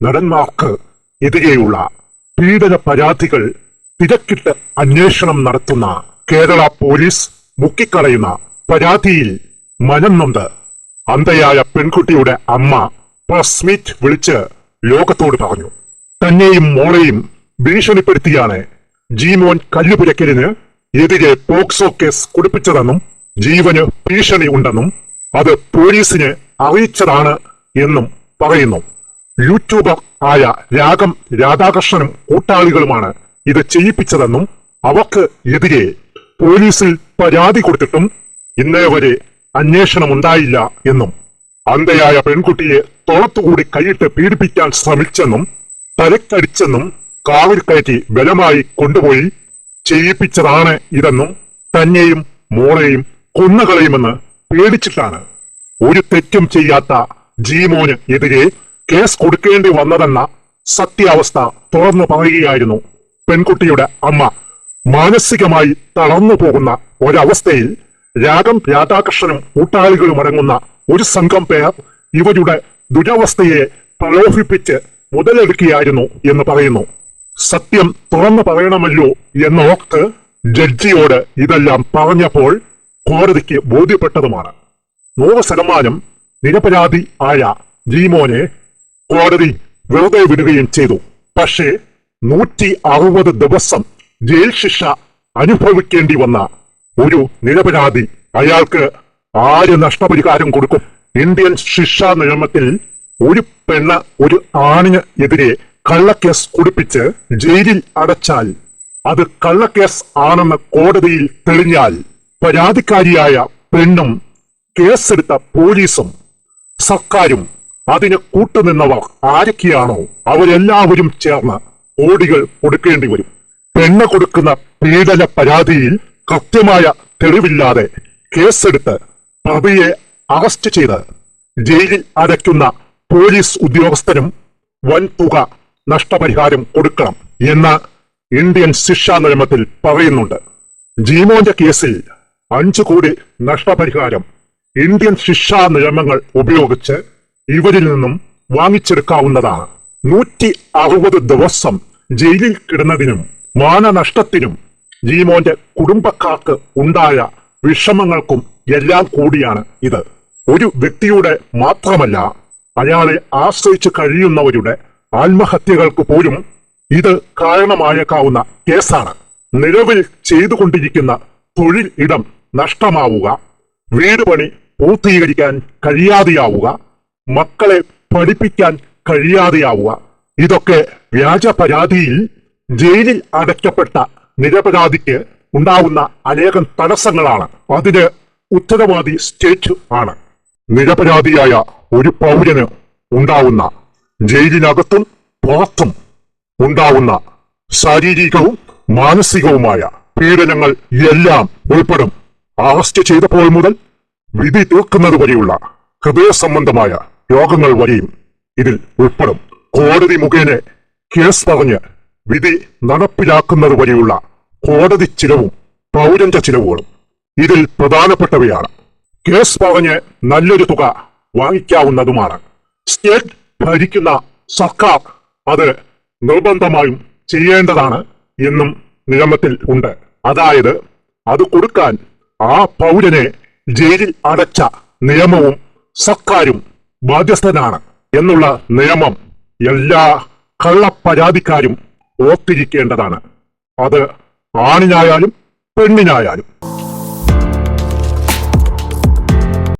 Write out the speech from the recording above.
നടന്മാർക്ക് എതിരെയുള്ള പീഡന പരാതികൾ തിരക്കിട്ട് അന്വേഷണം നടത്തുന്ന കേരള പോലീസ് മുക്കിക്കളയുന്ന പരാതിയിൽ മനം നൊന്ത് അന്ധയായ പെൺകുട്ടിയുടെ അമ്മ പ്രസ് മീറ്റ് വിളിച്ച് ലോകത്തോട് പറഞ്ഞു. തന്നെയും മോളെയും ഭീഷണിപ്പെടുത്തിയാണ് ജീമോൻ കല്ലുപുരക്കലിന് എതിരെ പോക്സോ കേസ് കൊടുപ്പിച്ചതെന്നും ജീവന് ഭീഷണി ഉണ്ടെന്നും അത് പോലീസിനെ അറിയിച്ചതാണ് എന്നും പറയുന്നു. യൂട്യൂബർ ആയ രാഗം രാധാകൃഷ്ണനും കൂട്ടാളികളുമാണ് ഇത് ചെയ്യിപ്പിച്ചതെന്നും അവർക്ക് എതിരെ പോലീസിൽ പരാതി കൊടുത്തിട്ടും ഇന്നേ വരെ അന്വേഷണം ഉണ്ടായില്ല എന്നും അന്ധയായ പെൺകുട്ടിയെ തുളത്തുകൂടി കൈയിട്ട് പീഡിപ്പിക്കാൻ ശ്രമിച്ചെന്നും തലക്കടിച്ചെന്നും കാവിൽ കയറ്റി ബലമായി കൊണ്ടുപോയി ചെയ്യിപ്പിച്ചതാണ് ഇതെന്നും തന്നെയും മോളെയും കൊന്നുകളയുമെന്ന് പേടിച്ചിട്ടാണ്. ഒരു തെറ്റും ചെയ്യാത്ത ജീമോന് എതിരെ കേസ് കൊടുക്കേണ്ടി വന്നതെന്ന സത്യാവസ്ഥ തുറന്നു പറയുകയായിരുന്നു. പെൺകുട്ടിയുടെ അമ്മ മാനസികമായി തളർന്നു പോകുന്ന ഒരവസ്ഥയിൽ രാഗം രാധാകൃഷ്ണനും കൂട്ടാളികളും അടങ്ങുന്ന ഒരു സംഘം പേർ ഇവരുടെ ദുരവസ്ഥയെ പ്രലോഭിപ്പിച്ച് മുതലെടുക്കുകയായിരുന്നു എന്ന് പറയുന്നു. സത്യം തുറന്നു പറയണമല്ലോ എന്നോർത്ത് ജഡ്ജിയോട് ഇതെല്ലാം പറഞ്ഞപ്പോൾ കോടതിക്ക് ബോധ്യപ്പെട്ടതുമാണ്. നൂറ് ശതമാനം നിരപരാധി ആയ ജീമോനെ കോടതി വെറുതെ വിടുകയും ചെയ്തു. പക്ഷേ നൂറ്റി അറുപത് ദിവസം ജയിൽ ശിക്ഷ അനുഭവിക്കേണ്ടി വന്ന ഒരു നിരപരാധി അയാൾക്ക് ആര് നഷ്ടപരിഹാരം കൊടുക്കും? ഇന്ത്യൻ ശിക്ഷാ നിയമത്തിൽ ഒരു പെണ്ണ് ഒരു ആണിന് എതിരെ കള്ളക്കേസ് കുടിപ്പിച്ച് ജയിലിൽ അടച്ചാൽ അത് കള്ളക്കേസ് ആണെന്ന് കോടതിയിൽ തെളിഞ്ഞാൽ പരാതിക്കാരിയായ പെണ്ണും കേസെടുത്ത പോലീസും സർക്കാരും അതിന് കൂട്ടുനിന്നവർ ആരൊക്കെയാണോ അവരെല്ലാവരും ചേർന്ന് കോടികൾ കൊടുക്കേണ്ടി വരും. പെണ്ണ കൊടുക്കുന്ന പീഡന പരാതിയിൽ കൃത്യമായ തെളിവില്ലാതെ കേസെടുത്ത് പ്രതിയെ അറസ്റ്റ് ചെയ്ത് ജയിലിൽ അടയ്ക്കുന്ന പോലീസ് ഉദ്യോഗസ്ഥരും വൻ തുക നഷ്ടപരിഹാരം കൊടുക്കണം എന്ന് ഇന്ത്യൻ ശിക്ഷാ നിയമത്തിൽ പറയുന്നുണ്ട്. ജീമോന്റെ കേസിൽ അഞ്ചു കോടി നഷ്ടപരിഹാരം ഇന്ത്യൻ ശിക്ഷാ നിയമങ്ങൾ ഉപയോഗിച്ച് ഇവരിൽ നിന്നും വാങ്ങിച്ചെടുക്കാവുന്നതാണ്. നൂറ്റി അറുപത് ദിവസം ജയിലിൽ കിടന്നതിനും മാനനഷ്ടത്തിനും ജീമോന്റെ കുടുംബക്കാർക്ക് ഉണ്ടായ വിഷമങ്ങൾക്കും എല്ലാം കൂടിയാണ് ഇത്. ഒരു വ്യക്തിയുടെ മാത്രമല്ല അയാളെ ആശ്രയിച്ച് കഴിയുന്നവരുടെ ആത്മഹത്യകൾക്ക് പോലും ഇത് കാരണമായേക്കാവുന്ന കേസാണ്. നിലവിൽ ചെയ്തുകൊണ്ടിരിക്കുന്ന തൊഴിൽ ഇടം നഷ്ടമാവുക വീട് പണി പൂർത്തീകരിക്കാൻ കഴിയാതെയാവുക മക്കളെ പഠിപ്പിക്കാൻ കഴിയാതെയാവുക. ഇതൊക്കെ വ്യാജ പരാതിയിൽ ജയിലിൽ അടയ്ക്കപ്പെട്ട നിരപരാധിക്ക് ഉണ്ടാവുന്ന അനേകം തടസ്സങ്ങളാണ്. അതിന് ഉത്തരവാദി സ്റ്റേറ്റ് ആണ്. നിരപരാധിയായ ഒരു പൗരന് ഉണ്ടാവുന്ന ജയിലിനകത്തും പുറത്തും ഉണ്ടാവുന്ന ശാരീരികവും മാനസികവുമായ പീഡനങ്ങൾ എല്ലാം ഉൾപ്പെടും. അറസ്റ്റ് ചെയ്തപ്പോൾ മുതൽ വിധി തീർക്കുന്നത് വരെയുള്ള ഹൃദയ സംബന്ധമായ രോഗങ്ങൾ വരെയും ഇതിൽ ഉൾപ്പെടും. കോടതി മുഖേന കേസ് പറഞ്ഞ് വിധി നടപ്പിലാക്കുന്നത് വരെയുള്ള കോടതി ചിലവും പൗരന്റെ ചിലവുകളും ഇതിൽ പ്രധാനപ്പെട്ടവയാണ്. കേസ് പറഞ്ഞ് നല്ലൊരു തുക വാങ്ങിക്കാവുന്നതുമാണ്. സ്റ്റേറ്റ് ഭരിക്കുന്ന സർക്കാർ അത് നിർബന്ധമായും ചെയ്യേണ്ടതാണ് എന്നും നിയമത്തിൽ ഉണ്ട്. അതായത് അത് കൊടുക്കാൻ ആ പൗരനെ ജയിലിൽ അടച്ച നിയമവും സർക്കാരും ബാധ്യസ്ഥനാണ് എന്നുള്ള നിയമം എല്ലാ കള്ളപ്പരാതിക്കാരും ഓർത്തിരിക്കേണ്ടതാണ്. അത് ആണിനായാലും പെണ്ണിനായാലും.